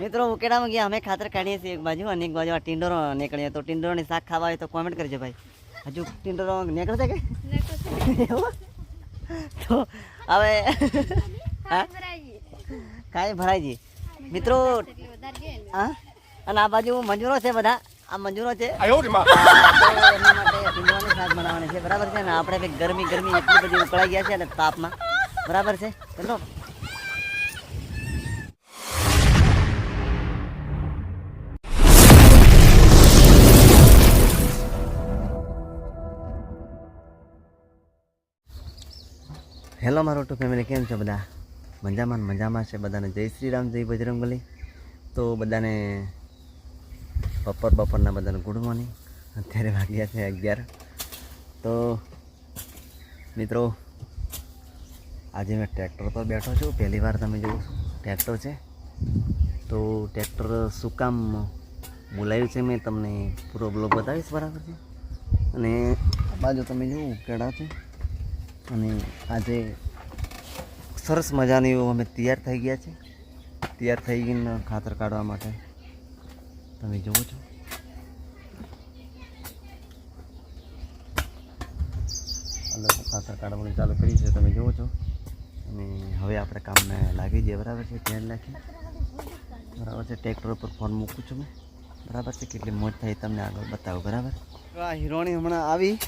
મિત્રો ઉકેડામાં ગયા. અમે ખાતર કાઢીએ છીએ એક બાજુ અને એક બાજુ આ ટીંડોરો નીકળીએ તો ટીંડોરોની શાક ખાવા હોય તો કોમેન્ટ કરજો ભાઈ. હજુ ટીંડોરો નીકળશે કે? તો હવે કાંઈ કાંઈ જઈએ. મિત્રો હા? અને આ બાજુ મંજૂરો છે બધા. આ મંજૂરો છે. તો માટે ટીંડોરાની શાક બનાવવાની છે. બરાબર છે ને? આપણે ગરમી ગરમી એટલી બધી ઉકળાઈ ગયા છે ને તાપમાં. બરાબર છે? ચલો. હેલો મારો ટુ ફેમિલી, કેમ છો બધા? મજામાં મજામાં છે બધાને? જય શ્રી રામ, જય બજરંગબલી. તો બધાને બપોર બપોરના બધાને ગુડ મોર્નિંગ. અત્યારે વાગ્યા છે અગિયાર. તો મિત્રો, આજે મેં ટ્રેક્ટર પર બેઠો છું. પહેલી વાર તમે જુઓ ટ્રેક્ટર છે. તો ટ્રેક્ટર શું કામ બોલાવ્યું છે મેં તમને પૂરો બ્લોગ બતાવીશ બરાબર છે. અને આ બાજુ તમે જુઓ કેળા છે. અને આજે સરસ મજાની અમે તૈયાર થઈ ગયા છે. તૈયાર થઈ ગઈને ખાતર કાઢવા માટે. તમે જુઓ છો. અલગ ખાતર કાઢવાનું ચાલુ કરી છે. તમે જુઓ છો. અને હવે આપણે કામને લાગી જઈએ. બરાબર છે? ધ્યાન રાખી બરાબર છે? ટ્રેક્ટર ઉપર ફોન મૂકું છું મેં. બરાબર છે? કેટલી મોજ થઈ તમને આગળ બતાવું. બરાબર? આ હિરોણી હમણાં આવી.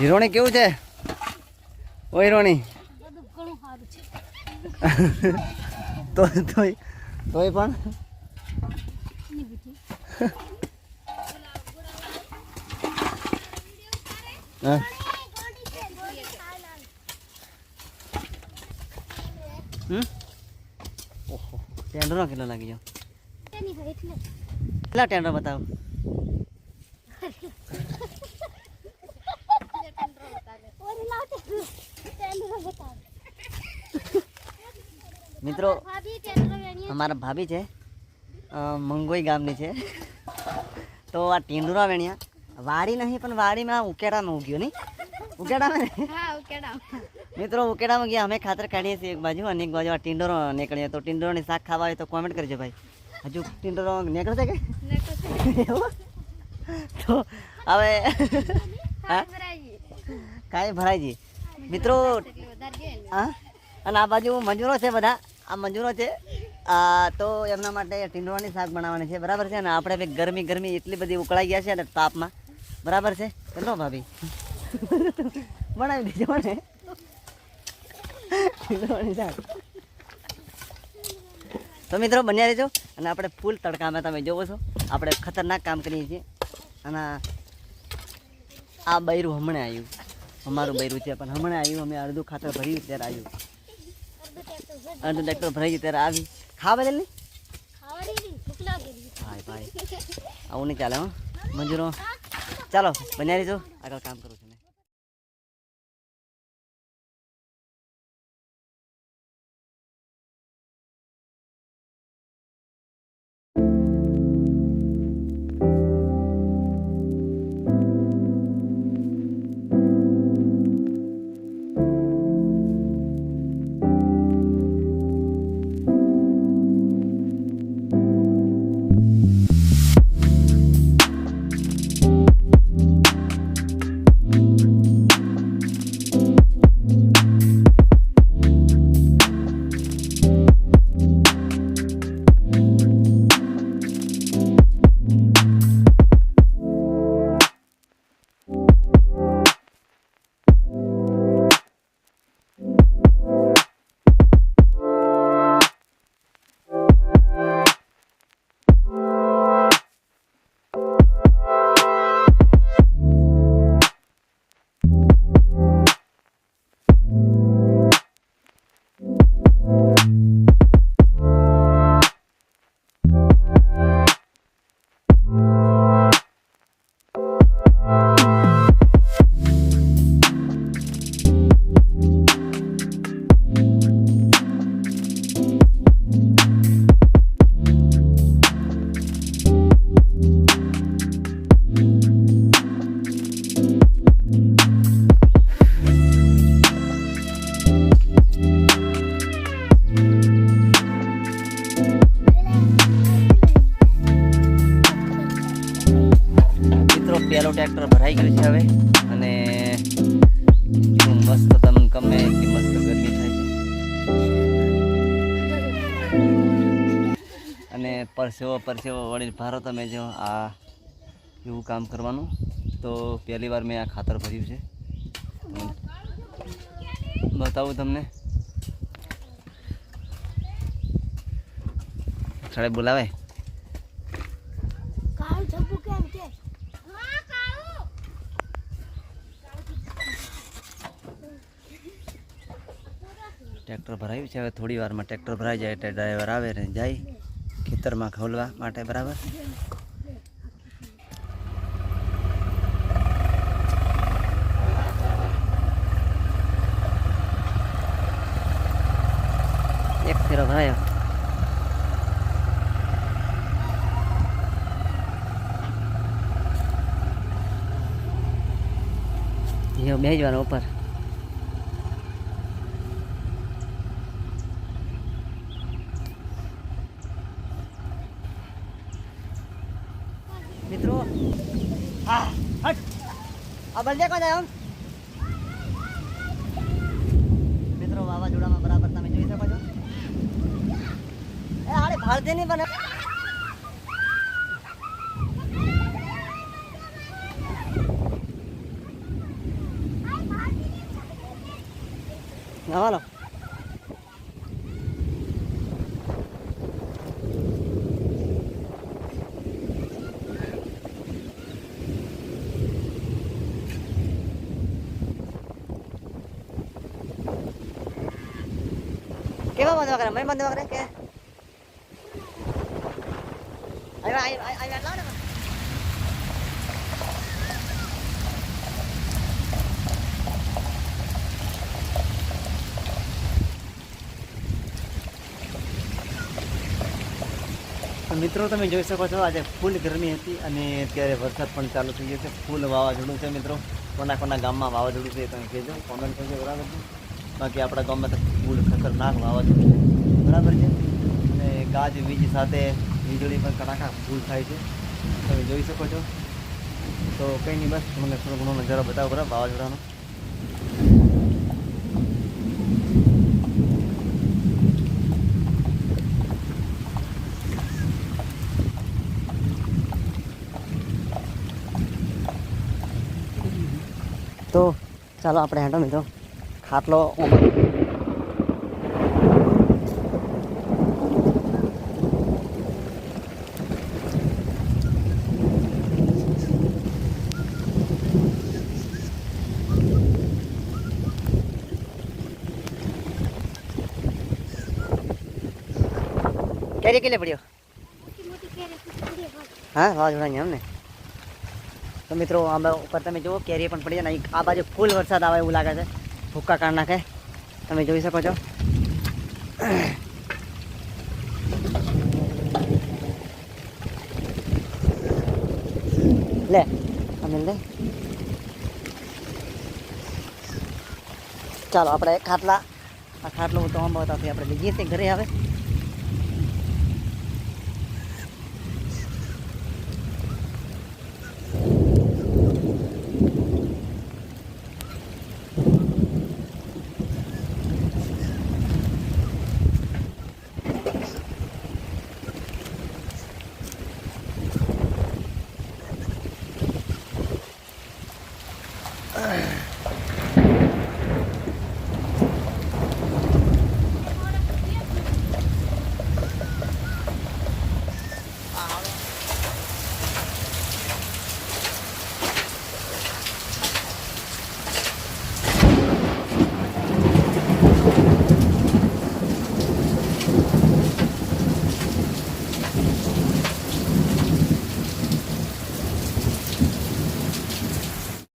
હિરોણી કેવું છે? ઓ રોણી. તો તોય તોય પણ? હા. ઓહો ટેન્ડરો કેટલો લાગી ગયો? કેટલા ટેન્ડર બતાવો? મિત્રો અમારા ભાભી છે મંગોઈ ગામની છે. તો આ ટીંડુરા વેણિયા. વાડી નહીં પણ વાડીમાં ઉકેડામાં ઉગ્યો નહીં. ઉકેડામાં મિત્રો ઉકેડામાં ગયા. અમે ખાતર કાઢીએ છીએ એક બાજુ અને એક બાજુ આ ટીંડોરો નીકળીએ તો ટીંડોરોની શાક ખાવા હોય તો કોમેન્ટ કરજો ભાઈ. હજુ ટીંડોરો નીકળશે કે? તો હવે કાંઈ કાંઈ ભરાયજી મિત્રો હા? અને આ બાજુ મજૂરો છે બધા. આ મજૂરો છે. તો એમના માટે ટીંડોળાની શાક બનાવવાની છે. બરાબર છે? અને આપણે કંઈક ગરમી ગરમી એટલી બધી ઉકળાઈ ગયા છે ને તાપમાં. બરાબર છે? ચલો ભાભી. બનાવી દેજો ને ટીંડોળાની શાક. તો મિત્રો બન્યા રહેજો. અને આપણે ફૂલ તડકામાં તમે જોવો છો. આપણે ખતરનાક કામ કરીએ છીએ. અને આ બૈરું હમણાં આવ્યું. અમારું બૈરું છે, પણ હમણાં આવ્યું, અમે અડધું ખાતર ભર્યું ત્યારે આવ્યું. અડધું ટ્રેક્ટર ભરાઈ ગયું ત્યારે આવી. ખાવા દે ભાઈ ભાઈ. આવું નહીં ચાલે હો. મંજૂરો ચાલો બન્યા રહીશું આગળ કામ કરું છું. હવે. અને મસ્ત તમને ગમે એટલી મસ્ત ગરમી થાય છે. અને પરસેવો પરસેવો વળી ભારો તમે જો, આ એવું કામ કરવાનું. તો પહેલી વાર મેં આ ખાતર ભર્યું છે. બતાવું તમને. સાડે બોલાવે કાળું ધબ્બુ કેમ કે હા કાળું ટ્રેક્ટર ભરાયું છે. હવે થોડી વારમાં ટ્રેક્ટર ભરાઈ જાય એટલે ડ્રાઈવર આવે ને જાય ખેતરમાં ખોલવા માટે, બરાબર? એક ફેરો ભરાયો. બેસવાનો ઉપર મિત્રો આ હટ આ બલદે કોણ આમ? મિત્રો, વાવાઝોડામાં બરાબર તમે જોઈ શકો છો. એ આડે ભારતી નહીં બને. હાલો. કેવા બંધ કરે મેં બંધ કરે કે મિત્રો તમે જોઈ શકો છો આજે ફૂલ ગરમી હતી અને અત્યારે વરસાદ પણ ચાલુ થઈ ગયો છે ફૂલ વાવાઝોડું છે મિત્રો કોના કોના ગામમાં વાવાઝોડું છે તમે કહેજો કોમેન્ટ કરજો બરાબર બાકી આપણા ગામમાં ફૂલ ખતરનાક વાવાઝોડું બરાબર છે? અને ગાજ, વીજ સાથે વીજળી પણ કડાકા ફૂલ થાય છે. તમે જોઈ શકો છો. તો કંઈ નહીં બસ મને થોડો ઘણો નજારો બતાવો બરાબર વાવાઝોડાનો. તો ચાલો આપણે હેઠો મિત્રો. ખાટલો કેરી કેટલે પડ્યો હા વાવાઝોડાની એમ ને તો મિત્રો આંબા ઉપર તમે જુઓ, કેરી પણ પડી જાય આ બાજુ ફૂલ વરસાદ આવે એવું લાગે છે. ભૂક્કા કાઢ નાખે. તમે જોઈ શકો છો. લે અમે લે ચાલો, આપણે ખાટલા, આ ખાટલો તો અંબાવતાથી આપણે લઈ જઈએ છીએ ઘરે આવે